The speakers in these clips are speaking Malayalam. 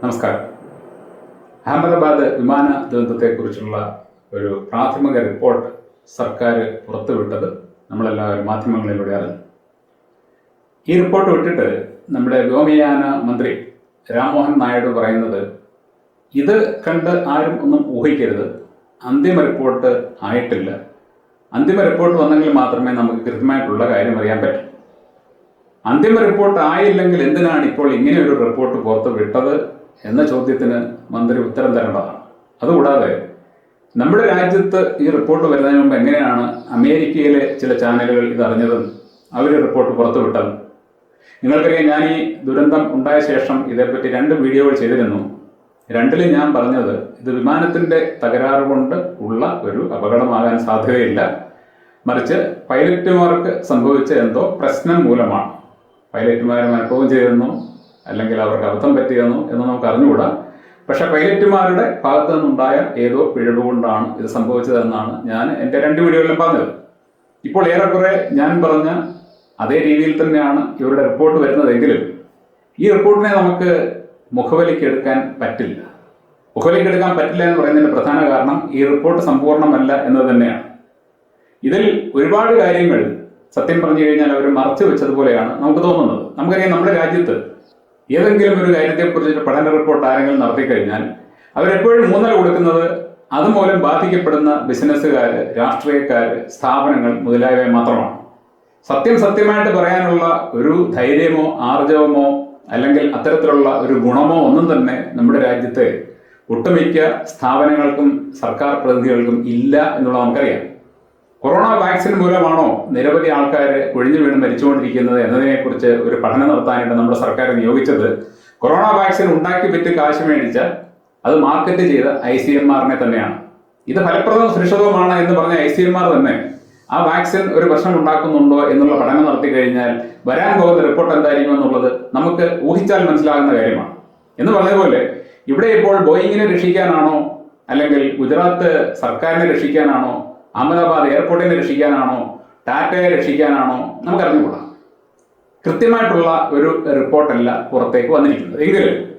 നമസ്കാരം. അഹമ്മദാബാദ് വിമാന ദുരന്തത്തെക്കുറിച്ചുള്ള ഒരു പ്രാഥമിക റിപ്പോർട്ട് സർക്കാർ പുറത്തുവിട്ടത് നമ്മളെല്ലാവരും മാധ്യമങ്ങളിലൂടെ അറിഞ്ഞു. ഈ റിപ്പോർട്ട് വിട്ടിട്ട് നമ്മുടെ വ്യോമയാന മന്ത്രി രാംമോഹൻ നായിഡു പറയുന്നത് ഇത് കണ്ട് ആരും ഒന്നും ഊഹിക്കരുത്. അന്തിമ റിപ്പോർട്ട് ആയിട്ടില്ല. അന്തിമ റിപ്പോർട്ട് വന്നെങ്കിൽ മാത്രമേ നമുക്ക് കൃത്യമായിട്ടുള്ള കാര്യം അറിയാൻ പറ്റൂ. അന്തിമ റിപ്പോർട്ട് ആയില്ലെങ്കിൽ എന്തിനാണ് ഇപ്പോൾ ഇങ്ങനെ ഒരു റിപ്പോർട്ട് പുറത്ത് വിട്ടത് എന്ന ചോദ്യത്തിന് മന്ത്രി ഉത്തരം തരേണ്ടതാണ്. അതുകൂടാതെ നമ്മുടെ രാജ്യത്ത് ഈ റിപ്പോർട്ട് വരുന്നതിന് മുമ്പ് എങ്ങനെയാണ് അമേരിക്കയിലെ ചില ചാനലുകൾ ഇത് അറിഞ്ഞതും അവർ റിപ്പോർട്ട് പുറത്തുവിട്ടത് നിങ്ങൾക്കറിയാം ഞാൻ ഈ ദുരന്തം ഉണ്ടായ ശേഷം ഇതേപ്പറ്റി രണ്ട് വീഡിയോകൾ ചെയ്തിരുന്നു. രണ്ടിലും ഞാൻ പറഞ്ഞത് ഇത് വിമാനത്തിന്റെ തകരാറ് കൊണ്ട് ഉള്ള ഒരു അപകടമാകാൻ സാധ്യതയില്ല. മറിച്ച് പൈലറ്റുമാർക്ക് സംഭവിച്ച എന്തോ പ്രശ്നം മൂലമാണ്. പൈലറ്റുമാർ അനുഭവം ചെയ്തെന്നോ അല്ലെങ്കിൽ അവർക്ക് അബദ്ധം പറ്റിയെന്നോ എന്ന് നമുക്ക് അറിഞ്ഞുകൂടാ. പക്ഷെ പൈലറ്റുമാരുടെ ഭാഗത്തു നിന്നുണ്ടായ ഏതോ പിഴവ് കൊണ്ടാണ് ഇത് സംഭവിച്ചതെന്നാണ് ഞാൻ എന്റെ രണ്ട് വീഡിയോകളിലും പറഞ്ഞത്. ഇപ്പോൾ ഏറെക്കുറെ ഞാൻ പറഞ്ഞ അതേ രീതിയിൽ തന്നെയാണ് ഇവരുടെ റിപ്പോർട്ട് വരുന്നതെങ്കിലും ഈ റിപ്പോർട്ടിനെ നമുക്ക് മുഖവിലേക്ക് എടുക്കാൻ പറ്റില്ല. മുഖവിലേക്ക് എടുക്കാൻ പറ്റില്ല എന്ന് പറയുന്നതിന്റെ പ്രധാന കാരണം ഈ റിപ്പോർട്ട് സമ്പൂർണമല്ല എന്നത് തന്നെയാണ്. ഇതിൽ ഒരുപാട് കാര്യങ്ങൾ സത്യം പറഞ്ഞു കഴിഞ്ഞാൽ അവർ മറച്ചു വെച്ചതുപോലെയാണ് നമുക്ക് തോന്നുന്നത്. നമുക്കറിയാം നമ്മുടെ രാജ്യത്ത് ഏതെങ്കിലും ഒരു കാര്യത്തെക്കുറിച്ച് പഠന റിപ്പോർട്ട് ആരെങ്കിലും നടത്തിക്കഴിഞ്ഞാൽ അവരെപ്പോഴും മൂന്നല കൊടുക്കുന്നത് അതുമൂലം ബാധിക്കപ്പെടുന്ന ബിസിനസ്സുകാർ രാഷ്ട്രീയക്കാർ സ്ഥാപനങ്ങൾ മുതലായവ മാത്രമാണ്. സത്യം സത്യമായിട്ട് പറയാനുള്ള ഒരു ധൈര്യമോ ആർജവമോ അല്ലെങ്കിൽ അത്തരത്തിലുള്ള ഒരു ഗുണമോ ഒന്നും തന്നെ നമ്മുടെ രാജ്യത്തെ ഒട്ടുമിക്ക സ്ഥാപനങ്ങൾക്കും സർക്കാർ പ്രതിനിധികൾക്കും ഇല്ല എന്നുള്ളത് നമുക്കറിയാം. കൊറോണ വാക്സിൻ മൂലമാണോ നിരവധി ആൾക്കാർ ഒഴിഞ്ഞു വീണ് മരിച്ചുകൊണ്ടിരിക്കുന്നത് എന്നതിനെക്കുറിച്ച് ഒരു പഠനം നടത്താനായിട്ട് നമ്മുടെ സർക്കാർ നിയോഗിച്ചത്. കൊറോണ വാക്സിൻ ഉണ്ടാക്കി വിറ്റ് കാശ് മേടിച്ച അത് മാർക്കറ്റ് ചെയ്ത ഐ സി എം ആറിനെ തന്നെയാണ്. ഇത് ഫലപ്രദവും സുരക്ഷിതവുമാണ് എന്ന് പറഞ്ഞ ഐ സി എം ആർ തന്നെ ആ വാക്സിൻ ഒരു പ്രശ്നം ഉണ്ടാക്കുന്നുണ്ടോ എന്നുള്ള പഠനം നടത്തി കഴിഞ്ഞാൽ വരാൻ പോകുന്ന റിപ്പോർട്ട് എന്തായിരിക്കും എന്നുള്ളത് നമുക്ക് ഊഹിച്ചാൽ മനസ്സിലാകുന്ന കാര്യമാണ്. എന്ന് പറഞ്ഞതുപോലെ ഇവിടെ ഇപ്പോൾ ബോയിങ്ങിനെ രക്ഷിക്കാനാണോ അല്ലെങ്കിൽ ഗുജറാത്ത് സർക്കാരിനെ രക്ഷിക്കാനാണോ അഹമ്മദാബാദ് എയർപോർട്ടിനെ രക്ഷിക്കാനാണോ ടാറ്റയെ രക്ഷിക്കാനാണോ നമുക്കറിഞ്ഞുകൂടാ. കൃത്യമായിട്ടുള്ള ഒരു റിപ്പോർട്ടല്ല പുറത്തേക്ക് വന്നിരിക്കുന്നത്. എങ്കിലും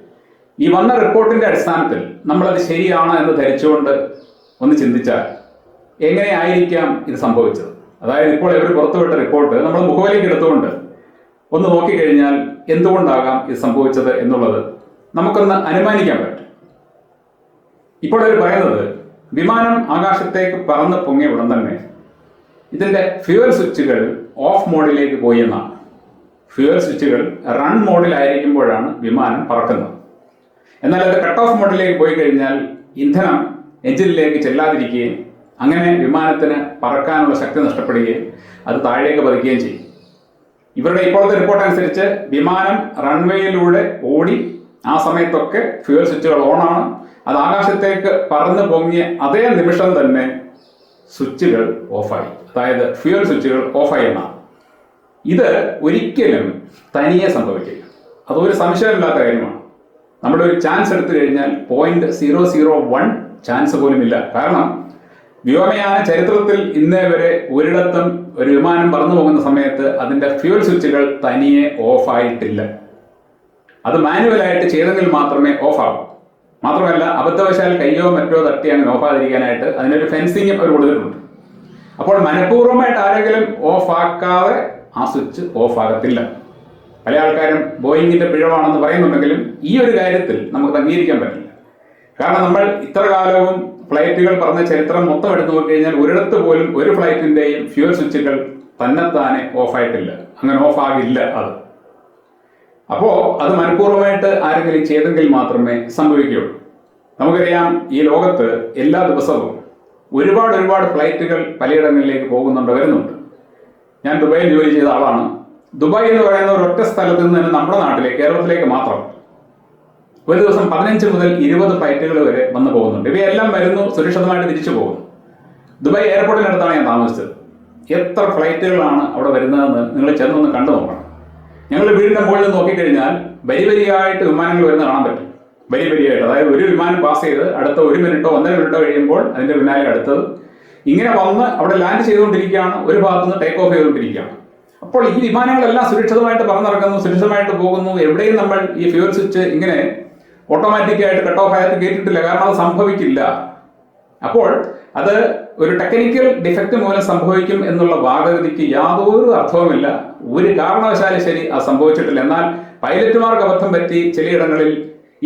ഈ വന്ന റിപ്പോർട്ടിന്റെ അടിസ്ഥാനത്തിൽ നമ്മളത് ശരിയാണ് എന്ന് ധരിച്ചുകൊണ്ട് ഒന്ന് ചിന്തിച്ചാൽ എങ്ങനെയായിരിക്കാം ഇത് സംഭവിച്ചത്? അതായത് ഇപ്പോൾ ഇവർ പുറത്തുവിട്ട റിപ്പോർട്ട് നമ്മൾ മുഖവിലേക്ക് എടുത്തുകൊണ്ട് ഒന്ന് നോക്കിക്കഴിഞ്ഞാൽ എന്തുകൊണ്ടാകാം ഇത് സംഭവിച്ചത് എന്നുള്ളത് നമുക്കൊന്ന് അനുമാനിക്കാൻ പറ്റും. ഇപ്പോൾ അവർ പറയുന്നത് വിമാനം ആകാശത്തേക്ക് പറന്ന് പൊങ്ങിയ ഉടൻ തന്നെ ഇതിന്റെ ഫ്യൂവൽ സ്വിച്ചുകൾ ഓഫ് മോഡിലേക്ക് പോയി എന്നാണ്. ഫ്യൂവൽ സ്വിച്ചുകൾ റൺ മോഡിലായിരിക്കുമ്പോഴാണ് വിമാനം പറക്കുന്നത്. എന്നാൽ അത് കട്ട് ഓഫ് മോഡിലേക്ക് പോയി കഴിഞ്ഞാൽ ഇന്ധനം എഞ്ചിനിലേക്ക് ചെല്ലാതിരിക്കുകയും അങ്ങനെ വിമാനത്തിന് പറക്കാനുള്ള ശക്തി നഷ്ടപ്പെടുകയും അത് താഴേക്ക് പതിക്കുകയും ചെയ്യും. ഇവരുടെ ഇപ്പോഴത്തെ റിപ്പോർട്ട് അനുസരിച്ച് വിമാനം റൺവേയിലൂടെ ഓടി ആ സമയത്തൊക്കെ ഫ്യൂവൽ സ്വിച്ചുകൾ ഓണാണ്. അത് ആകാശത്തേക്ക് പറന്ന് പൊങ്ങിയ അതേ നിമിഷം തന്നെ സ്വിച്ചുകൾ ഓഫായി. അതായത് ഫ്യൂൽ സ്വിച്ചുകൾ ഓഫായി എന്നാണ് ഇത് ഒരിക്കലും തനിയെ സംഭവിക്കില്ല. അതൊരു സംശയമില്ലാത്ത കാര്യമാണ്. നമ്മുടെ ഒരു ചാൻസ് എടുത്തു കഴിഞ്ഞാൽ point zero zero one chance പോലും ഇല്ല കാരണം വ്യോമയാന ചരിത്രത്തിൽ ഇന്നേ വരെ ഒരിടത്തും ഒരു വിമാനം പറന്നു പോകുന്ന സമയത്ത് അതിന്റെ ഫ്യൂൽ സ്വിച്ചുകൾ തനിയെ ഓഫായിട്ടില്ല. അത് മാനുവലായിട്ട് ചെയ്തെങ്കിൽ മാത്രമേ ഓഫ് ആകൂ മാത്രമല്ല അബദ്ധവശാൽ കയ്യോ മറ്റോ തട്ടി അങ്ങനെ ഓഫ് ആതിരിക്കാനായിട്ട് അതിനൊരു ഫെൻസിങ് അവർ കൊടുത്തിട്ടുണ്ട്. അപ്പോൾ മനഃപൂർവമായിട്ട് ആരെങ്കിലും ഓഫ് ആക്കാതെ ആ സ്വിച്ച് ഓഫ് ആകത്തില്ല പല ആൾക്കാരും ബോയിങ്ങിന്റെ പിഴവാണെന്ന് പറയുന്നുണ്ടെങ്കിലും ഈ ഒരു കാര്യത്തിൽ നമുക്ക് അംഗീകരിക്കാൻ പറ്റില്ല. കാരണം നമ്മൾ ഇത്ര കാലവും ഫ്ലൈറ്റുകൾ പറഞ്ഞ ചരിത്രം മൊത്തം എടുത്തു നോക്കിക്കഴിഞ്ഞാൽ ഒരിടത്ത് പോലും ഒരു ഫ്ലൈറ്റിന്റെയും ഫ്യൂൽ സ്വിച്ചുകൾ തന്നെത്താനെ ഓഫ് ആയിട്ടില്ല അങ്ങനെ ഓഫ് ആകില്ല അത്. അപ്പോ അത് മനഃപൂർവമായിട്ട് ആരെങ്കിലും ചെയ്തെങ്കിൽ മാത്രമേ സംഭവിക്കുകയുള്ളൂ. നമുക്കറിയാം ഈ ലോകത്ത് എല്ലാ ദിവസവും ഒരുപാട് ഒരുപാട് ഫ്ലൈറ്റുകൾ പലയിടങ്ങളിലേക്ക് പോകുന്നുണ്ട് വരുന്നുണ്ട്. ഞാൻ ദുബായിൽ ജോലി ചെയ്ത ആളാണ്. ദുബായ് എന്ന് പറയുന്ന ഒരൊറ്റ സ്ഥലത്ത് നിന്ന് തന്നെ നമ്മുടെ നാട്ടിലേക്ക് കേരളത്തിലേക്ക് മാത്രം ഒരു ദിവസം പതിനഞ്ച് മുതൽ ഇരുപത് ഫ്ലൈറ്റുകൾ വരെ വന്നു പോകുന്നുണ്ട്. ഇവയെല്ലാം വരുന്നു സുരക്ഷിതമായിട്ട് തിരിച്ചു പോകുന്നു. ദുബായ് എയർപോർട്ടിനടുത്താണ് ഞാൻ താമസിച്ചത്. എത്ര ഫ്ലൈറ്റുകളാണ് അവിടെ വരുന്നതെന്ന് നിങ്ങൾ ചെന്നൊന്ന് കണ്ടു നോക്കണം. ഞങ്ങൾ വീടിന്റെ മുകളിൽ നോക്കിക്കഴിഞ്ഞാൽ വലിയ വരിയായിട്ട് വിമാനങ്ങൾ വരുന്ന കാണാൻ പറ്റും. വലിയ വരിയായിട്ട് അതായത് ഒരു വിമാനം പാസ് ചെയ്ത് അടുത്ത ഒരു മിനിറ്റോ ഒന്നര മിനിറ്റോ കഴിയുമ്പോൾ അതിന്റെ പിന്നാലെ അടുത്തത് ഇങ്ങനെ വന്ന് അവിടെ ലാൻഡ് ചെയ്തുകൊണ്ടിരിക്കുകയാണ്. ഒരു ഭാഗത്ത് നിന്ന് ടേക്ക് ഓഫ് ചെയ്തുകൊണ്ടിരിക്കുകയാണ്. അപ്പോൾ ഈ വിമാനങ്ങളെല്ലാം സുരക്ഷിതമായിട്ട് പറന്നിറങ്ങുന്നു സുരക്ഷിതമായിട്ട് പോകുന്നു. എവിടെയും നമ്മൾ ഈ ഫ്യൂൽ സ്വിച്ച് ഇങ്ങനെ ഓട്ടോമാറ്റിക്കായിട്ട് കട്ട് ഓഫ് ആയിട്ട് കേട്ടിട്ടില്ല കാരണം അത് സംഭവിക്കില്ല. അപ്പോൾ അത് ഒരു ടെക്നിക്കൽ ഡിഫക്റ്റ് മൂലം സംഭവിക്കും എന്നുള്ള വാദഗതിക്ക് യാതൊരു അർത്ഥവുമില്ല. ഒരു കാരണവശാലും ശരി അത് സംഭവിച്ചിട്ടില്ല. എന്നാൽ പൈലറ്റുമാർക്ക് അബദ്ധം പറ്റി ചിലയിടങ്ങളിൽ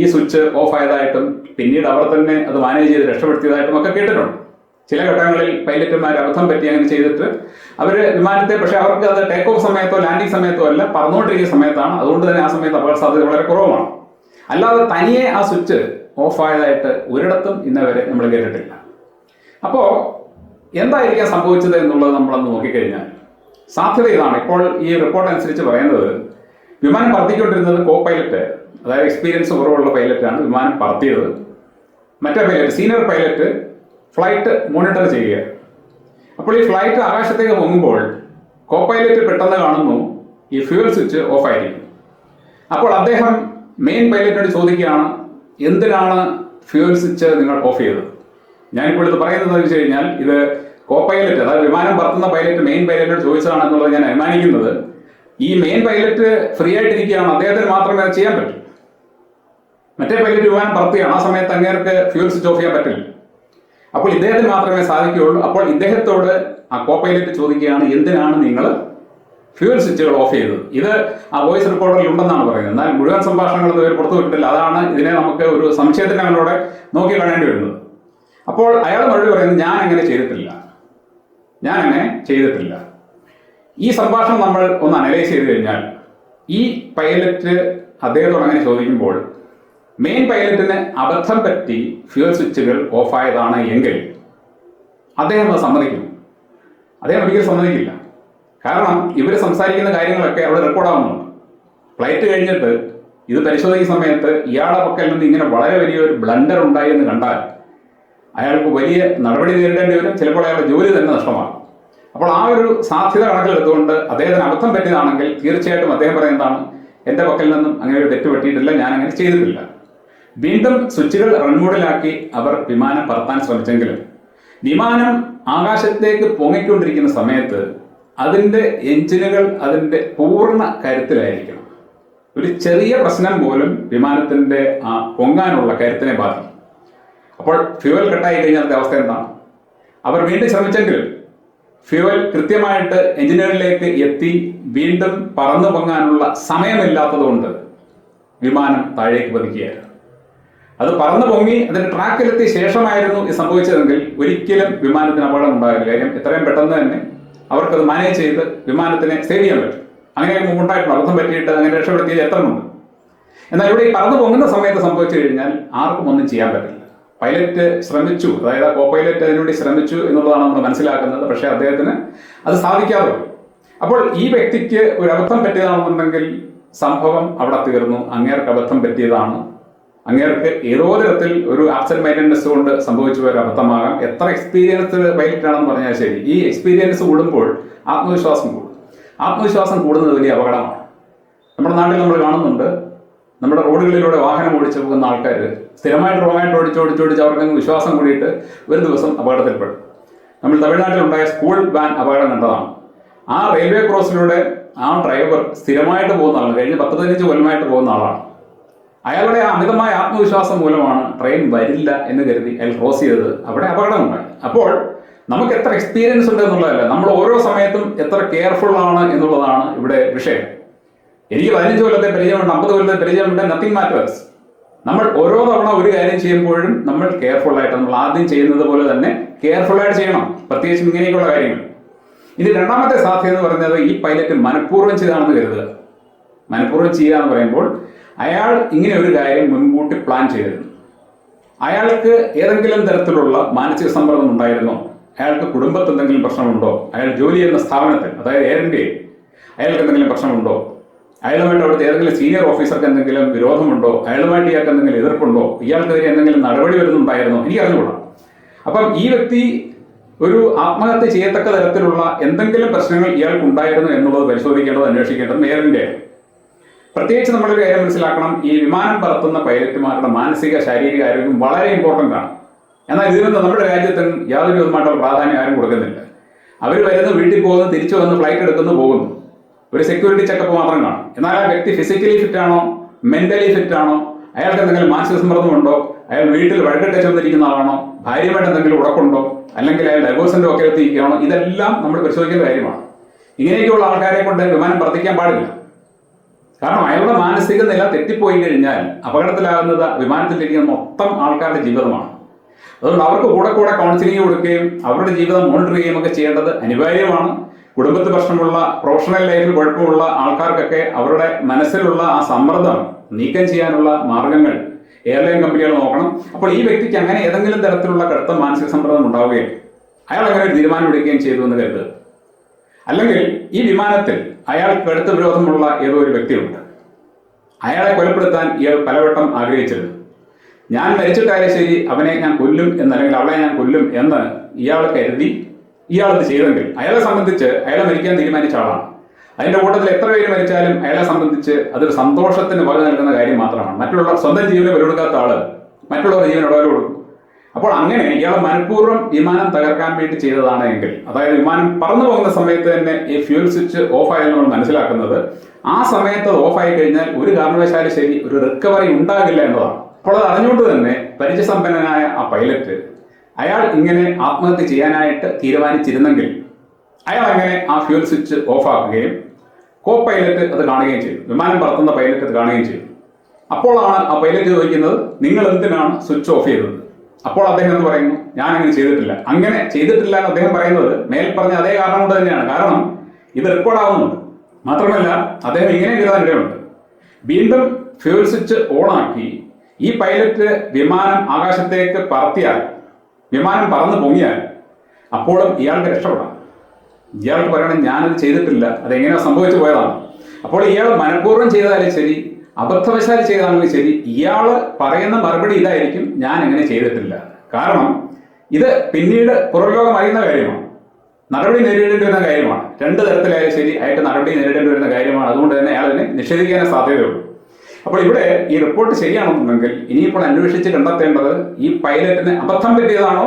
ഈ സ്വിച്ച് ഓഫ് ആയതായിട്ടും പിന്നീട് അവർ തന്നെ അത് മാനേജ് ചെയ്ത് രക്ഷപ്പെടുത്തിയതായിട്ടും ഒക്കെ കേട്ടിട്ടുണ്ട്. ചില ഘട്ടങ്ങളിൽ പൈലറ്റുമാർ അബദ്ധം പറ്റി അങ്ങനെ ചെയ്തിട്ട് അവർ വിമാനത്തെ പക്ഷേ അവർക്ക് അത് ടേക്ക് ഓഫ് സമയത്തോ ലാൻഡിംഗ് സമയത്തോ അല്ല പറന്നുകൊണ്ടിരിക്കുന്ന സമയത്താണ്. അതുകൊണ്ട് തന്നെ ആ സമയത്ത് അപകട സാധ്യത വളരെ കുറവാണ് അല്ലാതെ തനിയെ ആ സ്വിച്ച് ഓഫ് ആയതായിട്ട് ഒരിടത്തും ഇന്നവരെ നമ്മൾ കേട്ടിട്ടില്ല. അപ്പോൾ എന്തായിരിക്കാം സംഭവിച്ചത് എന്നുള്ളത് നമ്മളൊന്ന് നോക്കിക്കഴിഞ്ഞാൽ സാധ്യത ഇതാണ് ഇപ്പോൾ ഈ റിപ്പോർട്ട് അനുസരിച്ച് പറയുന്നത് വിമാനം പറത്തിക്കൊണ്ടിരുന്നത് കോ പൈലറ്റ് അതായത് എക്സ്പീരിയൻസ് കുറവുള്ള പൈലറ്റാണ് വിമാനം പറത്തിയത്. മറ്റേ pilot senior pilot flight monitor ചെയ്യുക. അപ്പോൾ ഈ ഫ്ലൈറ്റ് ആകാശത്തേക്ക് പൊങ്ങുമ്പോൾ കോ പൈലറ്റ് പെട്ടെന്ന് കാണുന്നു ഈ ഫ്യൂൽ സ്വിച്ച് ഓഫ് ആയിരിക്കും. അപ്പോൾ അദ്ദേഹം മെയിൻ പൈലറ്റിനോട് ചോദിക്കുകയാണ് എന്തിനാണ് ഫ്യൂൽ സ്വിച്ച് നിങ്ങൾ ഓഫ് ചെയ്തത്? ഞാനിപ്പോൾ ഇത് പറയുന്നത് വെച്ച് കഴിഞ്ഞാൽ ഇത് കോ പൈലറ്റ് അതായത് വിമാനം പറത്തുന്ന പൈലറ്റ് മെയിൻ പൈലറ്റിനോട് ചോദിച്ചതാണ് എന്നുള്ളത് ഞാൻ അനുമാനിക്കുന്നത്. ഈ മെയിൻ പൈലറ്റ് ഫ്രീ ആയിട്ടിരിക്കുകയാണ്. അദ്ദേഹത്തിന് മാത്രമേ അത് ചെയ്യാൻ പറ്റൂ. മറ്റേ പൈലറ്റ് വിമാനം പറത്തുകയാണ്. ആ സമയത്ത് അങ്ങേർക്ക് ഫ്യൂൽ സ്വിച്ച് ഓഫ് ചെയ്യാൻ പറ്റില്ല. അപ്പോൾ ഇദ്ദേഹത്തിന് മാത്രമേ സാധിക്കുകയുള്ളൂ. അപ്പോൾ ഇദ്ദേഹത്തോട് ആ കോ പൈലറ്റ് ചോദിക്കുകയാണ് എന്തിനാണ് നിങ്ങൾ ഫ്യൂൽ സ്വിച്ചുകൾ ഓഫ് ചെയ്തത്? ഇത് ആ വോയിസ് റെക്കോർഡറിൽ ഉണ്ടെന്നാണ് പറയുന്നത്. എന്നാൽ മുഴുവൻ സംഭാഷണങ്ങൾ ഇതുവരെ പുറത്തു വിട്ടിട്ടില്ല. അതാണ് ഇതിനെ നമുക്ക് ഒരു സംശയത്തിന്റെ അങ്ങനെ നോക്കി കാണേണ്ടി വരുന്നത്. അപ്പോൾ അയാൾ മറുപടി പറയുന്നത് ഞാൻ അങ്ങനെ ചെയ്തിട്ടില്ല. ഞാൻ അങ്ങനെ ചെയ്തിട്ടില്ല. ഈ സംഭാഷണം നമ്മൾ ഒന്ന് അനലൈസ് ചെയ്ത് കഴിഞ്ഞാൽ ഈ പൈലറ്റ് അദ്ദേഹത്തോട് അങ്ങനെ ചോദിക്കുമ്പോൾ മെയിൻ പൈലറ്റിന് അബദ്ധം പറ്റി ഫ്യൂൽ സ്വിച്ചുകൾ ഓഫായതാണ് എങ്കിൽ അദ്ദേഹം അത് സമ്മതിക്കും അദ്ദേഹം ഒരിക്കലും സമ്മതിക്കില്ല. കാരണം ഇവർ സംസാരിക്കുന്ന കാര്യങ്ങളൊക്കെ അവിടെ റെക്കോർഡാവുന്നുണ്ട് ഫ്ലൈറ്റ് കഴിഞ്ഞിട്ട് ഇത് പരിശോധിക്കുന്ന സമയത്ത് ഇയാളെ പക്കൽ നിന്ന് ഇങ്ങനെ വളരെ വലിയൊരു ബ്ലണ്ടർ ഉണ്ടായി എന്ന് കണ്ടാൽ അയാൾക്ക് വലിയ നടപടി നേരിടേണ്ടി വരും. ചിലപ്പോൾ അയാളുടെ ജോലി തന്നെ നഷ്ടമാകും. അപ്പോൾ ആ ഒരു സാധ്യത കണക്കിലെടുത്തുകൊണ്ട് അദ്ദേഹത്തിന് അബദ്ധം പറ്റിയതാണെങ്കിൽ തീർച്ചയായിട്ടും അദ്ദേഹം പറയുന്നതാണ് എന്റെ പക്കൽ നിന്നും അങ്ങനെ ഒരു തെറ്റ് പറ്റിയിട്ടില്ല. ഞാൻ അങ്ങനെ ചെയ്തിട്ടില്ല. വീണ്ടും സ്വിച്ചുകൾ റൺമോഡിലാക്കി അവർ വിമാനം പറത്താൻ ശ്രമിച്ചെങ്കിലും വിമാനം ആകാശത്തേക്ക് പൊങ്ങിക്കൊണ്ടിരിക്കുന്ന സമയത്ത് അതിന്റെ എഞ്ചിനുകൾ അതിന്റെ പൂർണ കരുത്തിലായിരിക്കണം. ഒരു ചെറിയ പ്രശ്നം പോലും വിമാനത്തിന്റെ ആ പൊങ്ങാനുള്ള കരുത്തിനെ ബാധിക്കും. അപ്പോൾ ഫ്യൂവൽ കട്ടായി കഴിഞ്ഞാൽ അവസ്ഥ എന്താണ്? അവർ വീണ്ടും ശ്രമിച്ചെങ്കിൽ ഫ്യൂവൽ കൃത്യമായിട്ട് എഞ്ചിനീയറിലേക്ക് എത്തി വീണ്ടും പറന്നു പൊങ്ങാനുള്ള സമയമില്ലാത്തതുകൊണ്ട് വിമാനം താഴേക്ക് പതിക്കുകയായിരുന്നു അത് പറന്നു പൊങ്ങി അതിന്റെ ട്രാക്കിലെത്തിയ ശേഷമായിരുന്നു ഇത് സംഭവിച്ചതെങ്കിൽ ഒരിക്കലും വിമാനത്തിന് അപകടം ഉണ്ടാകില്ല. കാര്യം എത്രയും പെട്ടെന്ന് തന്നെ അവർക്കത് മാനേജ് ചെയ്ത് വിമാനത്തിനെ സേവ് ചെയ്യാൻ പറ്റും. അങ്ങനെ മുമ്പുണ്ടായിട്ടുണ്ട് അബദ്ധം പറ്റിയിട്ട് അങ്ങനെ രക്ഷപ്പെടുത്തിയ ചരിത്രമുണ്ട്. എന്നാൽ ഇവിടെ ഈ പറന്നു പൊങ്ങുന്ന സമയത്ത് സംഭവിച്ചു കഴിഞ്ഞാൽ ആർക്കും ഒന്നും ചെയ്യാൻ പറ്റില്ല. പൈലറ്റ് ശ്രമിച്ചു. അതായത് ആ കോ പൈലറ്റ് അതിനുവേണ്ടി ശ്രമിച്ചു എന്നുള്ളതാണ് നമ്മൾ മനസ്സിലാക്കുന്നത്. പക്ഷേ അദ്ദേഹത്തിന് അത് സാധിക്കാതെ അപ്പോൾ ഈ വ്യക്തിക്ക് ഒരു അബദ്ധം പറ്റിയതാണെന്നുണ്ടെങ്കിൽ സംഭവം അവിടെ തീർന്നു. അങ്ങേർക്ക് അബദ്ധം പറ്റിയതാണ്. അങ്ങേർക്ക് ഏതോ തരത്തിൽ ഒരു ആബ്സെന്റ് മൈൻഡൻസ് കൊണ്ട് സംഭവിച്ച ഒരു അബദ്ധമാകാം. എത്ര എക്സ്പീരിയൻസ് പൈലറ്റ് ആണെന്ന് പറഞ്ഞാൽ ശരി. ഈ എക്സ്പീരിയൻസ് കൂടുമ്പോൾ ആത്മവിശ്വാസം കൂടും. ആത്മവിശ്വാസം കൂടുന്നത് വലിയ അപകടമാണ്. നമ്മുടെ നാട്ടിൽ നമ്മൾ കാണുന്നുണ്ട്. നമ്മുടെ റോഡുകളിലൂടെ വാഹനം ഓടിച്ചു പോകുന്ന ആൾക്കാർ സ്ഥിരമായിട്ട് റോങ്ങായിട്ട് ഓടിച്ച് ഓടിച്ച് ഓടിച്ച് അവർക്കങ്ങ് വിശ്വാസം കൂടിയിട്ട് ഒരു ദിവസം അപകടത്തിൽപ്പെടും. നമ്മൾ തമിഴ്നാട്ടിലുണ്ടായ സ്കൂൾ വാൻ അപകടം കണ്ടതാണ്. ആ റെയിൽവേ ക്രോസിലൂടെ ആ ഡ്രൈവർ സ്ഥിരമായിട്ട് പോകുന്ന ആളാണ്. കഴിഞ്ഞ പത്ത് പതിനഞ്ച് കൊല്ലമായിട്ട് പോകുന്ന ആളാണ്. അയാളുടെ ആ അമിതമായ ആത്മവിശ്വാസം മൂലമാണ് ട്രെയിൻ വരില്ല എന്ന് കരുതി അയാൾ ക്രോസ് ചെയ്തത്. അവിടെ അപകടമുണ്ടായി. അപ്പോൾ നമുക്ക് എത്ര എക്സ്പീരിയൻസ് ഉണ്ട് എന്നുള്ളതല്ല നമ്മൾ ഓരോ സമയത്തും എത്ര കെയർഫുൾ ആണ് എന്നുള്ളതാണ് ഇവിടെ വിഷയം. എനിക്ക് പതിനഞ്ച് കൊല്ലത്തെ പരിചയമുണ്ട് അമ്പത് കൊല്ലത്തെ പരിചയമുണ്ട് നത്തിങ് മാറ്റേഴ്സ് നമ്മൾ ഓരോ തവണ ഒരു കാര്യം ചെയ്യുമ്പോഴും നമ്മൾ കെയർഫുൾ ആയിട്ട് നമ്മൾ ആദ്യം ചെയ്യുന്നത് പോലെ തന്നെ കെയർഫുൾ ആയിട്ട് ചെയ്യണം. പ്രത്യേകിച്ചും ഇങ്ങനെയൊക്കെയുള്ള കാര്യങ്ങൾ. ഇനി രണ്ടാമത്തെ സാധ്യത എന്ന് പറയുന്നത് ഈ പൈലറ്റ് മനഃപൂർവം ചെയ്താണെന്ന് കരുതുക. മനഃപൂർവം ചെയ്യുക എന്ന് പറയുമ്പോൾ അയാൾ ഇങ്ങനെ ഒരു കാര്യം മുൻകൂട്ടി പ്ലാൻ ചെയ്തിരുന്നു. അയാൾക്ക് ഏതെങ്കിലും തരത്തിലുള്ള മാനസിക സമ്മർദ്ദം ഉണ്ടായിരുന്നോ? അയാൾക്ക് കുടുംബത്തിൽ എന്തെങ്കിലും പ്രശ്നമുണ്ടോ അയാൾ ജോലി ചെയ്യുന്ന സ്ഥാപനത്തിൽ അതായത് എയർ ഇന്ത്യയിൽ അയാൾക്ക് എന്തെങ്കിലും പ്രശ്നമുണ്ടോ? അയാളുമായിട്ട് അവിടുത്തെ ഏതെങ്കിലും സീനിയർ ഓഫീസർക്ക് എന്തെങ്കിലും വിരോധമുണ്ടോ? അയാളുമായിട്ട് ഇയാൾക്ക് എന്തെങ്കിലും എതിർപ്പുണ്ടോ? ഇയാൾക്കെതിരെ എന്തെങ്കിലും നടപടി വരുന്നുണ്ടായിരുന്നോ? എനിക്ക് അറിഞ്ഞുകൂടാ. അപ്പം ഈ വ്യക്തി ഒരു ആത്മഹത്യ ചെയ്യത്തക്ക തരത്തിലുള്ള എന്തെങ്കിലും പ്രശ്നങ്ങൾ ഇയാൾക്ക് ഉണ്ടായിരുന്നു എന്നുള്ളത് പരിശോധിക്കേണ്ടത് അന്വേഷിക്കേണ്ടത് ഇന്ത്യയാണ് പ്രത്യേകിച്ച് നമ്മളൊരു കാര്യം മനസ്സിലാക്കണം. ഈ വിമാനം പറത്തുന്ന പൈലറ്റുമാരുടെ മാനസിക ശാരീരിക ആരോഗ്യം വളരെ ഇമ്പോർട്ടന്റ് ആണ്. എന്നാൽ ഇതിനൊന്നും നമ്മുടെ രാജ്യത്തിന് യാതൊരു വിധമായിട്ടുള്ള പ്രാധാന്യം ആരും കൊടുക്കുന്നില്ല. അവർ വരുന്നു വീട്ടിൽ പോകുന്നു തിരിച്ചു വന്ന് ഫ്ലൈറ്റ് എടുക്കുന്നു പോകുന്നു. ഒരു സെക്യൂരിറ്റി ചെക്കപ്പ് മാത്രം കാണും. എന്നാൽ ആ വ്യക്തി ഫിസിക്കലി ഫിറ്റ് ആണോ മെന്റലി ഫിറ്റ് ആണോ അയാൾക്ക് എന്തെങ്കിലും മാനസിക സമ്മർദ്ദമുണ്ടോ അയാൾ വീട്ടിൽ വഴക്കിട്ട് ചെന്നിരിക്കുന്ന ആളാണോ ഭാര്യയുമായിട്ട് എന്തെങ്കിലും ഉടക്കുണ്ടോ അല്ലെങ്കിൽ അയാൾ ഡൈവോഴ്സിന്റെ ഒക്കെ എത്തിയിരിക്കുകയാണോ ഇതെല്ലാം നമ്മൾ പരിശോധിക്കേണ്ട കാര്യമാണ്. ഇങ്ങനെയൊക്കെയുള്ള ആൾക്കാരെ കൊണ്ട് വിമാനം പ്രവർത്തിക്കാൻ പാടില്ല. കാരണം അയാളുടെ മാനസിക നില തെറ്റിപ്പോയി കഴിഞ്ഞാൽ അപകടത്തിലാകുന്നത് വിമാനത്തിലിരിക്കുന്ന മൊത്തം ആൾക്കാരുടെ ജീവിതമാണ്. അതുകൊണ്ട് അവർക്ക് കൂടെ കൂടെ കൗൺസിലിംഗ് കൊടുക്കുകയും അവരുടെ ജീവിതം മോണിറ്റർ ചെയ്യുകയും ഒക്കെ ചെയ്യേണ്ടത് അനിവാര്യമാണ്. കുടുംബത്തിൽ പ്രശ്നമുള്ള പ്രൊഫഷണൽ ലൈഫിൽ കുഴപ്പമുള്ള ആൾക്കാർക്കൊക്കെ അവരുടെ മനസ്സിലുള്ള ആ സമ്മർദ്ദം നീക്കം ചെയ്യാനുള്ള മാർഗങ്ങൾ എയർലൈൻ കമ്പനികൾ നോക്കണം. അപ്പോൾ ഈ വ്യക്തിക്ക് അങ്ങനെ ഏതെങ്കിലും തരത്തിലുള്ള കടുത്ത മാനസിക സമ്മർദ്ദം ഉണ്ടാവുകയും അയാൾ അങ്ങനെ ഒരു തീരുമാനം എടുക്കുകയും ചെയ്തു എന്ന് കരുതുക അല്ലെങ്കിൽ ഈ വിമാനത്തിൽ അയാൾ കടുത്ത വിരോധമുള്ള ഏതോ ഒരു വ്യക്തിയുണ്ട്. അയാളെ കൊലപ്പെടുത്താൻ ഇയാൾ പലവട്ടം ആഗ്രഹിച്ചിരുന്നു. ഞാൻ മരിച്ചിട്ടായാലും ശരി അവനെ ഞാൻ കൊല്ലും എന്ന് അല്ലെങ്കിൽ അവളെ ഞാൻ കൊല്ലും എന്ന് ഇയാൾ കരുതി ഇയാൾ ഇത് ചെയ്തെങ്കിൽ അയാളെ സംബന്ധിച്ച് അയാളെ മരിക്കാൻ തീരുമാനിച്ച ആളാണ് അതിന്റെ കൂട്ടത്തിൽ എത്ര പേര് മരിച്ചാലും അയാളെ സംബന്ധിച്ച് അതൊരു സന്തോഷത്തിന് വക നൽകുന്ന കാര്യം മാത്രമാണ്. മറ്റുള്ള സ്വന്തം ജീവനെ വിലകൊടുക്കാത്ത ആൾ മറ്റുള്ളവരുടെ ജീവൻ ഇടവല കൊടുക്കും. അപ്പോൾ അങ്ങനെ ഇയാൾ മനഃപൂർവം വിമാനം തകർക്കാൻ വേണ്ടി ചെയ്തതാണ് എങ്കിൽ അതായത് വിമാനം പറന്നു പോകുന്ന സമയത്ത് തന്നെ ഈ ഫ്യൂൽ സ്വിച്ച് ഓഫ് ആയെന്ന് നമ്മൾ മനസ്സിലാക്കുന്നത് ആ സമയത്ത് ഓഫ് ആയി കഴിഞ്ഞാൽ ഒരു കാരണവശാലും ശരി ഒരു റിക്കവറി ഉണ്ടാകില്ല എന്നതാണ്. അപ്പോൾ അത് അറിഞ്ഞുകൊണ്ട് തന്നെ പരിചയസമ്പന്നനായ ആ പൈലറ്റ് അയാൾ ഇങ്ങനെ ആത്മഹത്യ ചെയ്യാനായിട്ട് തീരുമാനിച്ചിരുന്നെങ്കിൽ അയാൾ അങ്ങനെ ആ ഫ്യൂൽ സ്വിച്ച് ഓഫ് ആക്കുകയും കോ പൈലറ്റ് അത് കാണുകയും ചെയ്തു. വിമാനം പറത്തുന്ന പൈലറ്റ് അത് കാണുകയും ചെയ്തു. അപ്പോഴാണ് ആ പൈലറ്റ് ചോദിക്കുന്നത് നിങ്ങൾ എന്തിനാണ് സ്വിച്ച് ഓഫ് ചെയ്തത്? അപ്പോൾ അദ്ദേഹം എന്ന് പറയുന്നു ഞാൻ അങ്ങനെ ചെയ്തിട്ടില്ല. അങ്ങനെ ചെയ്തിട്ടില്ല എന്ന് അദ്ദേഹം പറയുന്നത് മേൽ പറഞ്ഞ അതേ കാരണം കൊണ്ട് തന്നെയാണ്. കാരണം ഇത് റെക്കോർഡ് ആവുന്നുണ്ട്. മാത്രമല്ല അദ്ദേഹം ഇങ്ങനെ എഴുതാൻ ഇടയുണ്ട്. വീണ്ടും ഫ്യൂൽ സ്വിച്ച് ഓണാക്കി ഈ പൈലറ്റ് വിമാനം ആകാശത്തേക്ക് പറത്തിയാൽ വിമാനം പറന്ന് പൊങ്ങിയാൽ അപ്പോഴും ഇയാൾക്ക് രക്ഷപ്പെടാം. ഇയാൾക്ക് പറയണം ഞാനത് ചെയ്തിട്ടില്ല. അതെങ്ങനെയാ സംഭവിച്ചു പോയതാണ്. അപ്പോൾ ഇയാൾ മനഃപൂർവം ചെയ്താലും ശരി അബദ്ധവശാൽ ചെയ്താണെങ്കിൽ ശരി ഇയാൾ പറയുന്ന മറുപടി ഇതായിരിക്കും ഞാൻ അങ്ങനെ ചെയ്തിട്ടില്ല. കാരണം ഇത് പിന്നീട് പുറംലോകം അറിയുന്ന കാര്യമാണ്. നടപടി നേരിടേണ്ടി വരുന്ന കാര്യമാണ്. രണ്ട് തരത്തിലായാലും ശരി അയാൾക്ക് നടപടി നേരിടേണ്ടി വരുന്ന കാര്യമാണ്. അതുകൊണ്ട് തന്നെ അയാൾ അതിനെ നിഷേധിക്കാനേ സാധ്യതയുള്ളൂ. അപ്പോൾ ഇവിടെ ഈ റിപ്പോർട്ട് ശരിയാണെന്നുണ്ടെങ്കിൽ ഇനിയിപ്പോൾ അന്വേഷിച്ച് കണ്ടെത്തേണ്ടത് ഈ പൈലറ്റിന് അബദ്ധം പറ്റിയതാണോ?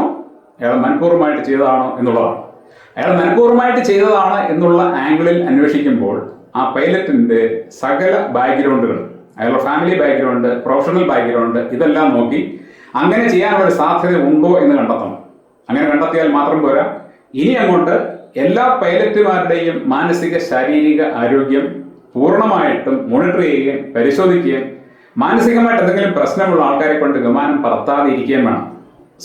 അയാൾ മനഃപൂർവമായിട്ട് ചെയ്തതാണോ എന്നുള്ളതാണ്. അയാൾ മനഃപൂർവമായിട്ട് ചെയ്തതാണ് എന്നുള്ള ആംഗിളിൽ അന്വേഷിക്കുമ്പോൾ ആ പൈലറ്റിന്റെ സകല ബാക്ക്ഗ്രൗണ്ടുകൾ അയാളുടെ ഫാമിലി ബാക്ക്ഗ്രൗണ്ട് പ്രൊഫഷണൽ ബാക്ക്ഗ്രൗണ്ട് ഇതെല്ലാം നോക്കി അങ്ങനെ ചെയ്യാനുള്ള സാധ്യത ഉണ്ടോ എന്ന് കണ്ടെത്തണം. അങ്ങനെ കണ്ടെത്തിയാൽ മാത്രം പോരാ. ഇനി അങ്ങോട്ട് എല്ലാ പൈലറ്റുമാരുടെയും മാനസിക ശാരീരിക ആരോഗ്യം പൂർണമായിട്ടും മോണിറ്റർ ചെയ്യുകയും പരിശോധിക്കുകയും മാനസികമായിട്ട് എന്തെങ്കിലും പ്രശ്നമുള്ള ആൾക്കാരെ കൊണ്ട് വിമാനം പറത്താതെ ഇരിക്കുകയും വേണം.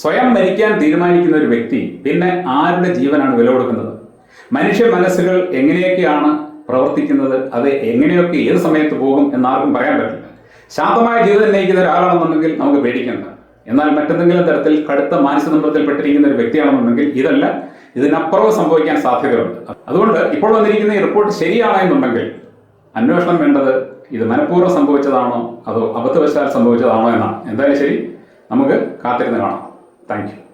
സ്വയം മരിക്കാൻ തീരുമാനിക്കുന്ന ഒരു വ്യക്തി പിന്നെ ആരുടെ ജീവനാണ് വില കൊടുക്കുന്നത്? മനുഷ്യ മനസ്സുകൾ എങ്ങനെയൊക്കെയാണ് പ്രവർത്തിക്കുന്നത്? അത് എങ്ങനെയൊക്കെ ഏത് സമയത്ത് പോകും എന്നാർക്കും പറയാൻ പറ്റില്ല. ശാന്തമായ ജീവിതം നയിക്കുന്ന ഒരാളാണെന്നുണ്ടെങ്കിൽ നമുക്ക് പേടിക്കേണ്ട. എന്നാൽ മറ്റെന്തെങ്കിലും തരത്തിൽ കടുത്ത മാനസിക സമ്മർദ്ദത്തിൽപ്പെട്ടിരിക്കുന്ന ഒരു വ്യക്തിയാണെന്നുണ്ടെങ്കിൽ ഇതല്ല ഇതിനപ്പുറവും സംഭവിക്കാൻ സാധ്യതയുണ്ട്. അതുകൊണ്ട് ഇപ്പോൾ വന്നിരിക്കുന്ന ഈ റിപ്പോർട്ട് ശരിയാണെന്നുണ്ടെങ്കിൽ അന്വേഷണം വേണ്ടത് ഇത് മനഃപൂർവം സംഭവിച്ചതാണോ? അതോ അബദ്ധവശാൽ സംഭവിച്ചതാണോ എന്നാണ്. എന്തായാലും ശരി നമുക്ക് കാത്തിരുന്ന് കാണാം. താങ്ക്